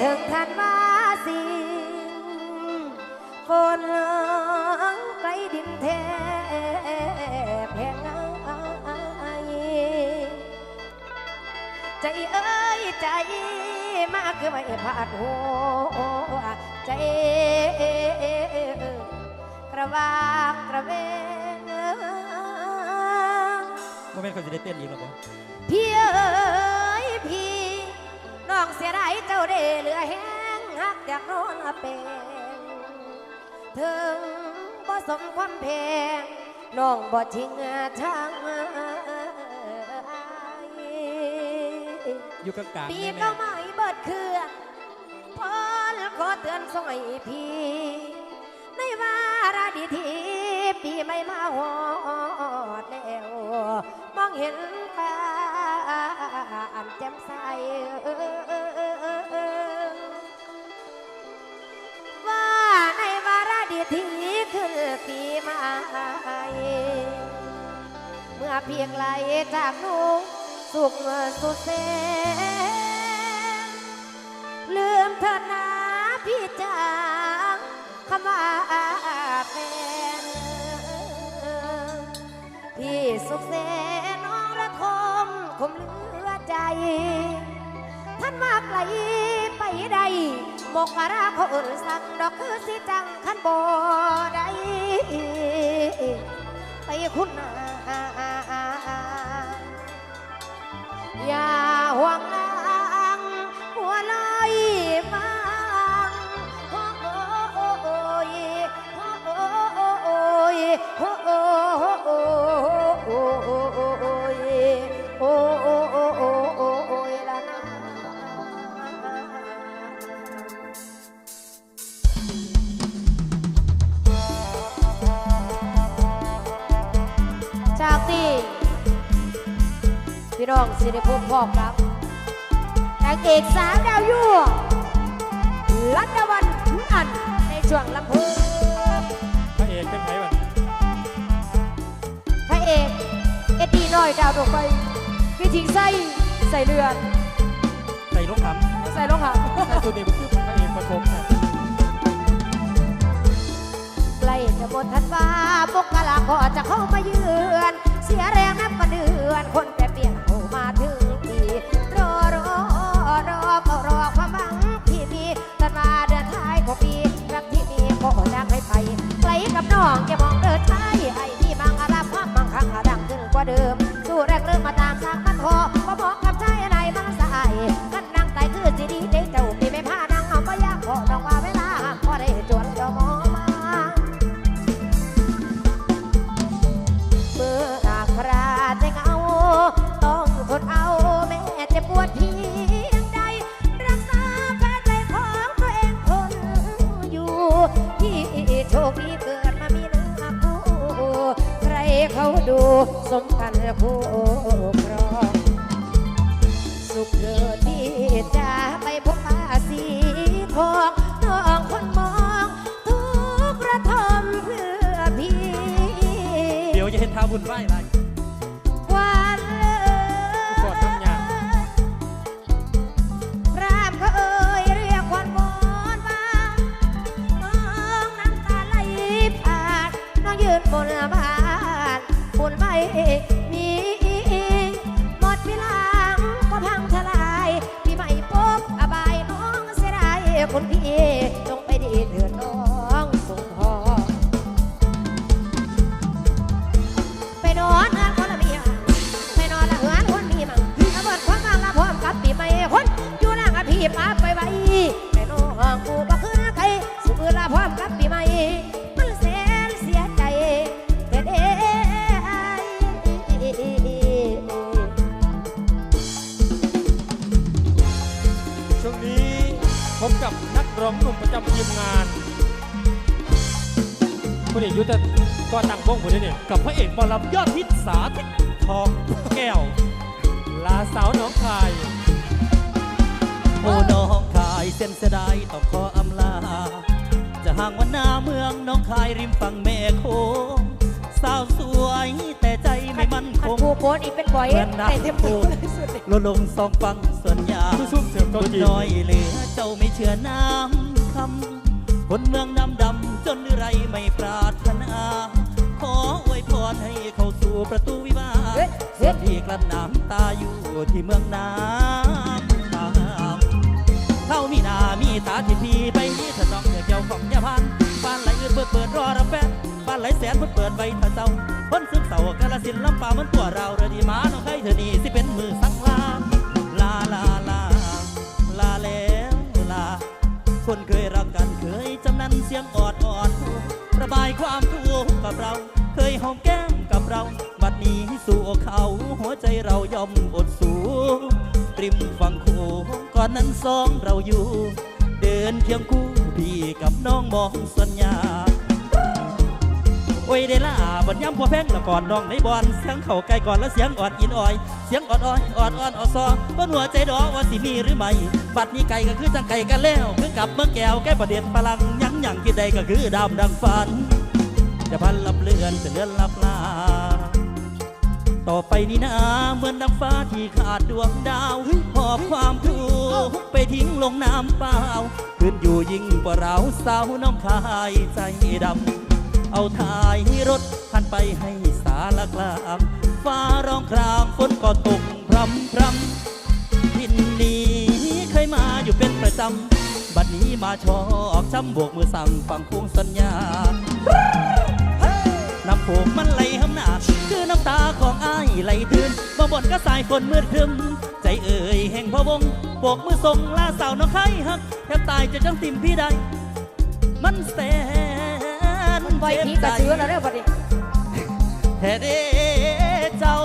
ถึงทันว่าสิฝนไกลดินแทบแห่งใจเอ้ยใจมากคือไม่พลาดหัวใจกระวางกระเวงโมเมนต์เขาจะได้เต้นอีกหรอปะเพี่น้อง เสียดายเจ้าได้เหลือแห้งหักจากนอนเป็นถึงบ่สมความแพงน้องบ่ทิ้งทางอยู่กลางๆปีก็ไม่เบิดเครื่องพอขอเตือนสอยพี่ในวาระดีทีปีไม่มาหอดแล้วมองเห็นฟ้า อันแจ่มใสว่าในวาระดีทีคือปีใหม่เมื่อเพียงไหลจากหนูสุขสุดแสนลืมเธอนะพี่จางคำว่าแฟนพี่สุขเสนน้องระทมคมลือ ท่านมาไกลไปใดมกราเขาเอ่สั่งดอกคือสิจังขันบ่ได้ไปคุณอาอย่าห่วงนะ พี่น้องสิได้พบพ่อครับนางเอกสาวดาวยั่วรัตวันขุนอันในช่วงลำพูนพระเอกเป็นไงวะพระเอกเอ็ดดีน้อยดาวดวงใบคือทิ้งไส้ใส่เรือนใส่ลูกขใส่รองเท้าำใส่ตัวนี้มันคือพระเอกปฐมนะใกล้จะหมดทันฟ้าปกกะลาก็จะเข้ามาเยือน เสียแรงนับกว่าเดือนคน องอย่ามองเดินท้ไอ้ ถ้าบุญไหว้อะไรวันเลิกอดทำยาพรามก็เอ่ยเรียกวันวอนมาน้องน้ำตาไหลผ่านน้องยืนบนบานบุญไม่มีหม อยู่นั่งกับพี่มาไปไว้ไปนอนกูก็คือใครสุขละพร้อมกับปีใหม่มันแสนเสียใจแต่เด้ช่วงนี้พบกับนักร้องหนุ่มประจำทีมงานคุณเอกยุทธก็ตั้งวงผมด้เนี่ยกับพระเอกบอลำยอดฮิตสาธิตทองแก้วลาสาวน้องคาย โอ้น้องคายเส้นเสยดายต้องขออำลา จะห่างวันหน้าเมืองน้องคายริมฝั่งแม่โคงสาวสวยแต่ใจไม่มั่นคง ผู้โบนอีกเป็นบ่อยเหมือนน้ำในเทมโปเลยสุดเลยลดลงสองฟังส่วนยาผู้ซุ่มเสือกตัวคนจริงน้อยเหลือเจ้าไม่เชื่อน้ำคำคนเมืองดำดำจนไรไม่ปรารถนา ขออวยพรให้เข้าสู่ประตูวิวาห์เฮ้ยส่เฮ้วยนที่กลั้นน้ำตาอยู่ที่เมืองน้ำตา เข้ามีนามีตาที่พีไปนี่ถ้าต้องเกี่ยวของยาพันบ้านไหลอื่นเปิดเปิดรอรับแฟนบ้านไหลแสนเปิดเปิดไว้ถ้าเจ้าพ้นซึมเศร้ากาลสินลำปางมันตัวเราเรือดีมาน้องใครเธอนี่สิเป็นมือสักลาลาลาลาลาแล้วลา คนเคยรักกันเคยจำนันเสียงออดออดระบายความทุกข์กับเรา เคยหอมแก้มกับเรา บัดนี้สู่เขาหัวใจเรายอมอดสู ริมฝั่งโขงก่อนนั้นสองเราอยู่ เดินเคียงคู่พี่กับน้องมองสัญญา โอ้ยเดล่าบัดย้ำพัวแพงละก่อนน้องในบอลเสียงเข่าไกลก่อนแล้วเสียงออดอินอ่อย เสียงออดออยออดอ้อนออดซอบนหัวใจดอว่าสิมีหรือไม่ บัดนี้ไก่ก็คือจังไก่กันแล้วคือกับเมื่อแก้วแก้ประเด็นพลังยังยังกินใดก็คือดำดังฝัน จะพันลับเลือนจะเลือนลับลา ต่อไปนี้นะเหมือนดังฟ้าที่ขาดดวงดาวหอบความทุกข์ไปทิ้งลงน้ำเปล่าขึ้นอยู่ยิ่งกว่าเราสาวน้องคายใจดำเอาท้ายรถพันไปให้สารกลางฟ้าร้องครางฝนก็ตกพรำพรำทินนี้เคยมาอยู่เป็นประจำบัดนี้มาชอกช้ำบวกมือสั่งฟังคงสัญญา น้ำโขงมันไหลหำหนาคือน้ำตาของอ้ายไหลทืนบ่บ่นก็สายฝนมืดครึมใจเอ่ยแห่งพะวงโบกมือส่งลาสาวน้องไข่ฮักแทบตายจะจังติมพี่ใดมันแสนมันบ่อยผีกระซื้อแล้วเด้อบัดนี้แท้เด้เจ้า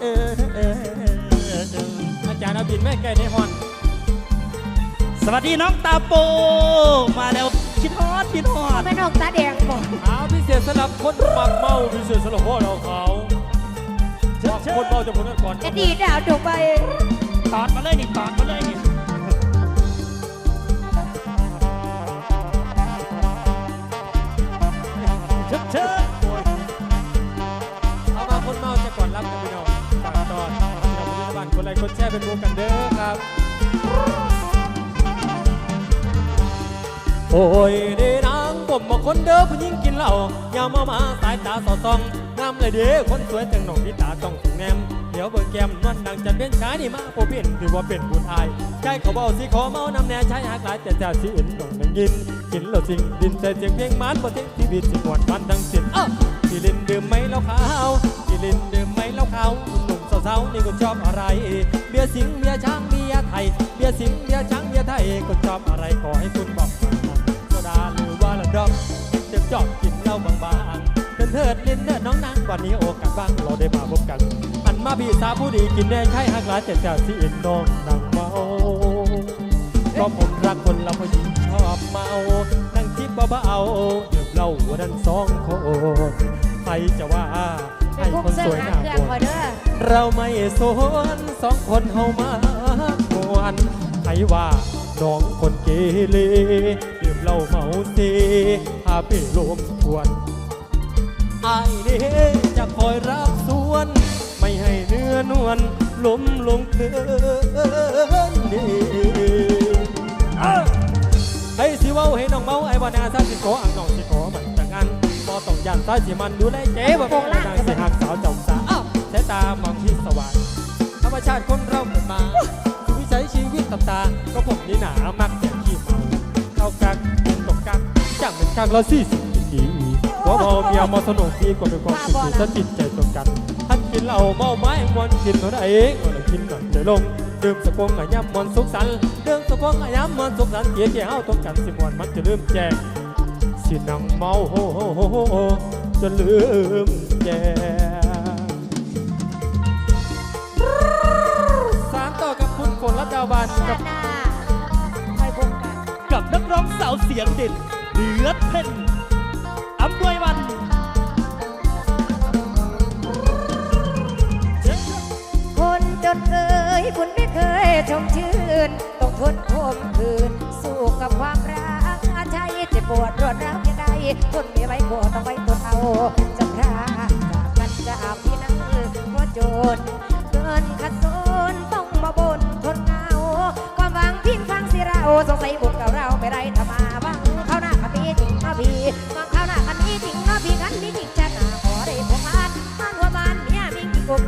เออเออเอออาจารย์เอาบินแม่ไก่ในฮอน สวัสดีน้องตาโป มาแล้ว คิดฮอดคิดฮอดไม่นอกตาแดงบอกเอาพิเศษสำหรับคนมักเมาพิเศษสำหรับพ่อเราเขาว่าคนเมาจะพ้นกันก่อนจะดีดาวถูกไปตอดมาเลยนี่ตอดมาเลยนี่เชิดเชิดเอามาคนเมาจะก่อนรับกันพี่น้องฝากตอนพี่น้องที่บ้านคนไลค์คนแชร์เป็นวงกันเด้อครับโอ้ ยเด้นางผมมาคนเด้อผู้หญิงกินเหล้าอย่ามามาสายตาสอดส่องงามเลยเด้คนสวยจังหนองที่ตาต้องถึงแนมเดี๋ยวเบิกแก้มนวลดังจันเป็นชายนี่มาโอเปนถือว่าเป็นผู้ชายใจเขาเบาสิขอเมานำแน่ใชายหากหลายแต่เจ้าสิอื่นต้องดังยินกินแล้วสิ่งดินแต่เสียงเพลงมันบ่ทิ้งที่บิดสิปวดมันดังสิ้นอ้าวกิลินดื่มไหมเหล้าขาวกิลินดื่มไหมเหล้าขาวหนุ่มสาวๆนี่ก็ชอบอะไร เบียร์สิงเบียร์ช้างเบียร์ไทยเบียร์สิงเบียร์ช้างเบียร์ไทยก็ชอบอะไรขอให้คุณบอก ๆเถิดเถิดนินเนิดน้องนางวันนี้โอกาสบ้างเราได้มาพบกัน อันมาพี่สาวผู้ดีกินแน่ใช่ฮักหลายแต่จ้าที่เอ็นน้องนางเมาก็ผมรักคนเราผู้หญิงชอบเมานั่งคิดเบาๆเดี๋ยวเราวันนั้นสองคนใครจะว่าไปให้คนสวยหน้าครื่บนเราไม่สนสองคนเฮามากวนใครว่าน้องคนเกเรดื่มเหล้าเมาเซพาไปรวมทวน อายเด้จะคอยรับส่วน ไม่ให้เนื้อนวลล้มลงเกินเด้อ้าวให้สิเว้าให้น้องเมาไอ้วานาซาสิโกอังน้องสิโกมันจังอันบ่ต้องยันซ้ายสิมันดูแลเจ๊บ่เป็นนางสิหักสาวเจ้าสาอ้าวสายตามองที่สว่างธรรมชาติคนเราเกิดมาสู่วิสัยชีวิตตับตา ก็ผมนี่หนามักแต่ขี้เมาเข้ากักกินตกกักจ้างเป็นกักแล้วสี่สิบ ปีหัวเมาเมียเมาสนุกดีกว่าเป็นความสุขที่ถ้าจิตใจตรงกันท่านกินเหล้าเมาไม้มวนกินเท่าไหร่เองวันละกินหน่อยใจลงดื่มสะกงอะย้ำมวนสุขสันต์ดื่มสะกงอะย้ำมวนสุขสันต์เกี่ยวเกี่ยวตรงกันสิมวนมันจะลืมแจ้งสินังเมาโฮโฮโฮโฮจนลืมแจ้งสารต่อกับคุณฝนรัตดาวานชากับติหน้าคอยพบกันกับนักร้องสาวเสียงเด่นเดือดเพ่น อํคนจนเอ่ยคุไม่เคยชมชื่น ต้องทนคมคืน สู้กับความรักใจเจ็บปวดร้าวยังไงทนไม่ไหวก็ต้องไว้ทนเอาจะรากจากกันจากพี่นั่งเพราะโจรเกินขัดสนต้องมาบนทนเงาความหวังพิงฟังสิเราสงสัยบุญกับเราไม่ไรทำไม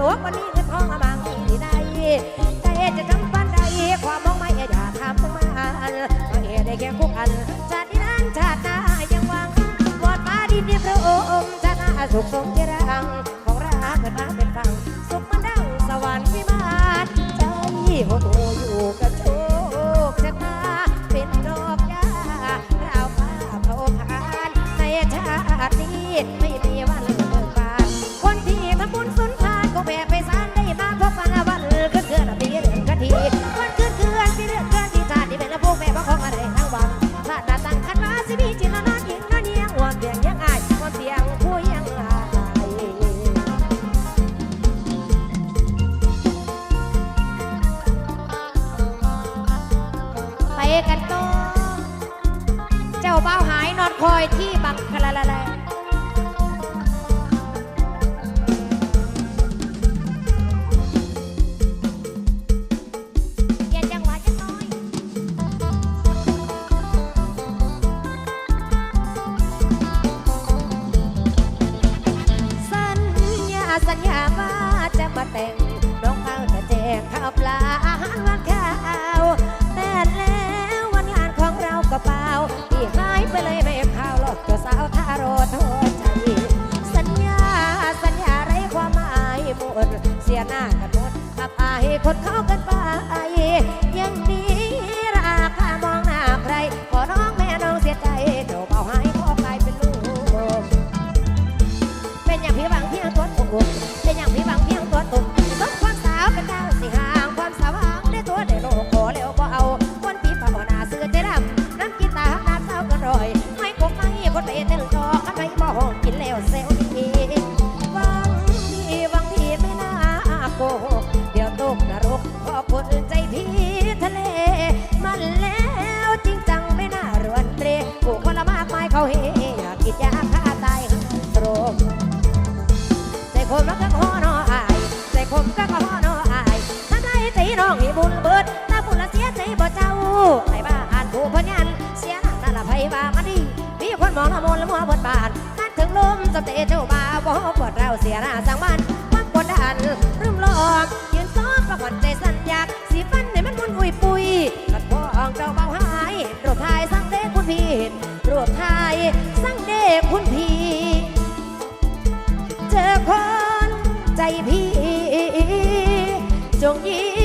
ตกวันนี้เงินทองอางสิ่งดีใดแต่เอจะทำปันใดความมองไม่เออยากทำมาอันก็เอได้แค่คุกอันชาตินั้นชาติหน้ายังหวังบอดมาดีนีพระองค์ชาติหน้าสุขสมเจรังของราเกิดมาเป็นฟังสุขมาดังสวรรค์วิมานใจโอ้โหอยู่กับโชคชะตาเป็นดอกยาเราฟ้าพระองค์นในชาตินี้ไม่ กันก็ เจ้าเบ้าหายนอนคอยที่บักคลาลาลา บทบาทคัดถึงลมสเตเจ้าบ่าวปวดเราเสียราสังมันความกดดันเริ่มลอกยืนซ้อมประวันใจสัญญาสีฟันในมันมุนอุยปุยกัดพองเจ้าเบาหายรวบไทยสังเดคุณพี่รวบไทยสังเด็กคุณพี่เจอคนใจพี่จงยิ้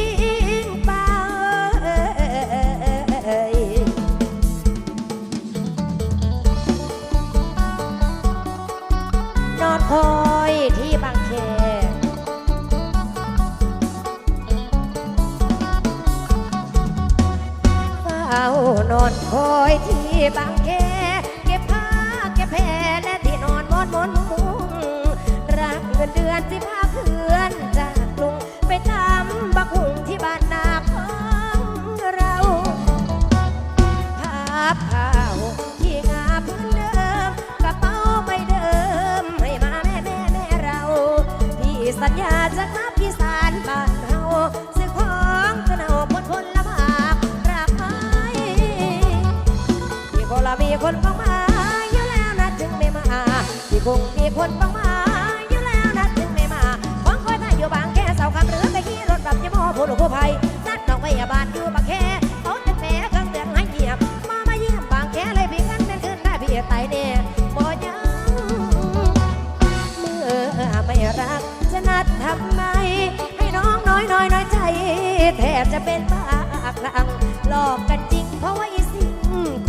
แทบจะเป็นบ้าครังหลอกกันจริงเพราะว่าอีสิ่ง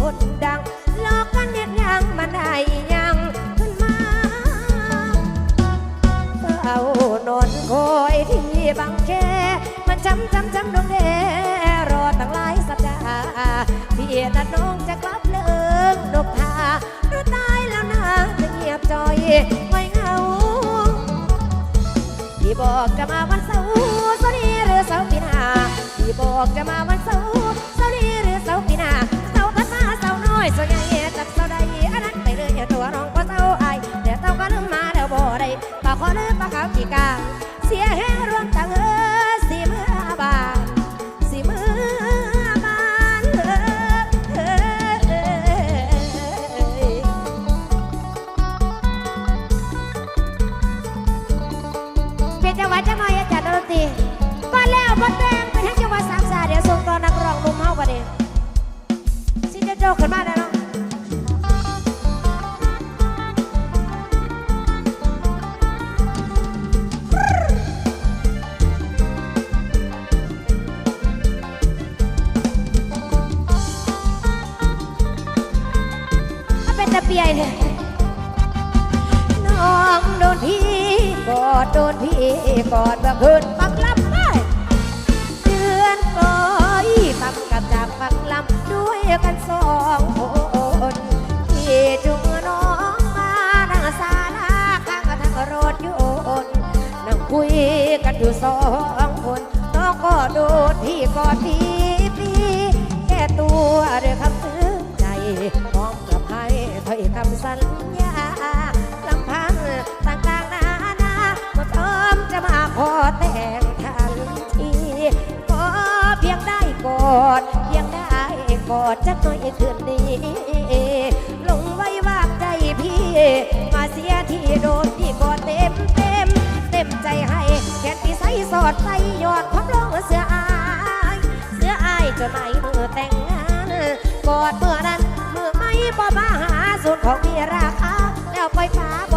คนดัง หลอกกันเนี่ยยังมาได้ยังขึ้นมาเฝ้านอนคอยที่บางแค มันจำจำจำดองแดรอตั้งหลายสัปดาห์พี่นัดน้องจะกลับเลิกดกพารู้ตายแล้วนะจะเงียบจอยไม่เหงาที่บอกจะมาวัน volte amava กันอยู่สองคนน้องก็โดนพี่กอดพี่พี่แก้ตัวด้วยคำซึ้งใจพร้อมกับให้ถ้อยคำสัญญาลำพังต่างๆนานาเมื่อพร้อมจะมาขอแต่งทันทีขอเพียงได้กอดเพียงได้กอดจักหน่อยคืนนี้ลงไว้วางใจพี่ มาเสียที่โดนพี่กอดเต็ม ใจให้แค่ที่ใส่สอดใส่ยอดความร้องเสื้ออายเสื้ออายจนไหนมือแต่งงานกอดเมื่อนั้นมือไม่บ่มาหาสุดของมีราคาแล้วไปฟ้าบ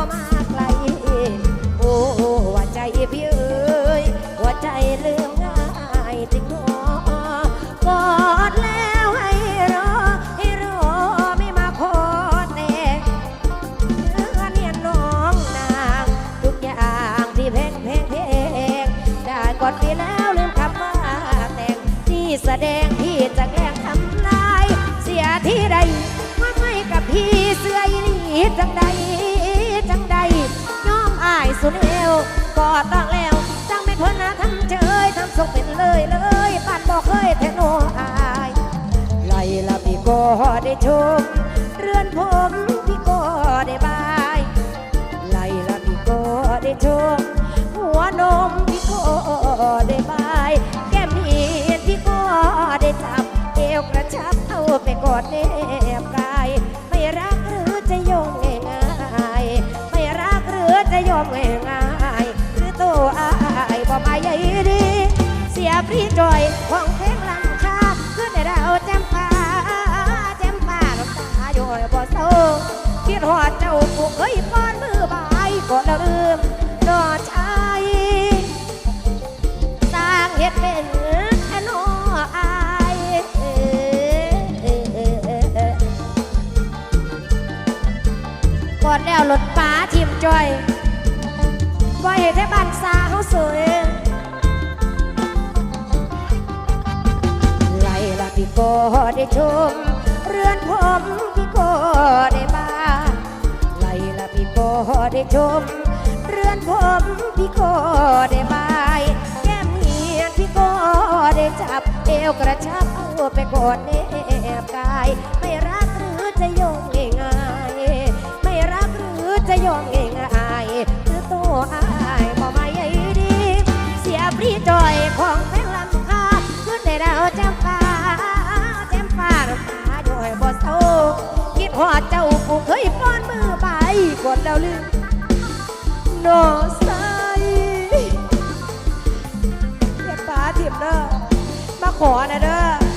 อดต้องแล้วจังแม่คนนะทำเจยทำสุขเป็นเลยเลย จอยว่าเหตุให้บ้านซาเขาสวยไล่ละพี่ก็ได้ชม เรือนผมพี่ก็ได้บ้านไล่ละพี่ก็ได้ชม เรือนผมพี่ก็ได้บายแก้มเหียนพี่ก็ได้จับเอวกระชับเอาไปกอดแนบกาย ไม่รักหรือจะยอมง่ายไม่รักหรือจะยอมง่ายๆหรื อายบ่มาใหญ่ดี เสียปรีจอยของเพงลำคาขึ้นในดาวแจ่มฟ้าแจ่มฟ้าน้ำตาโดยบ่เศร้าคิดหอดเจ้าผู้เคยป้อนมือไปกดแล้วลืมโนใสเฮ็ดฟ้าทิมเด้อมาขอนะเด้อ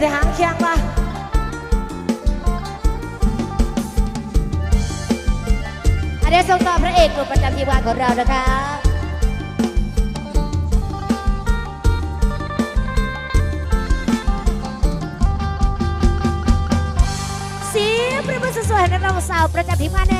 มันเป็นตะจืดที่หางเคียงว่ะอันนี้ส่งต่อพระเอกกลุ่มประจำทีมงานของเรานะคะเสียงประมือสวยๆให้น้องสาวประจำทีมงานแน่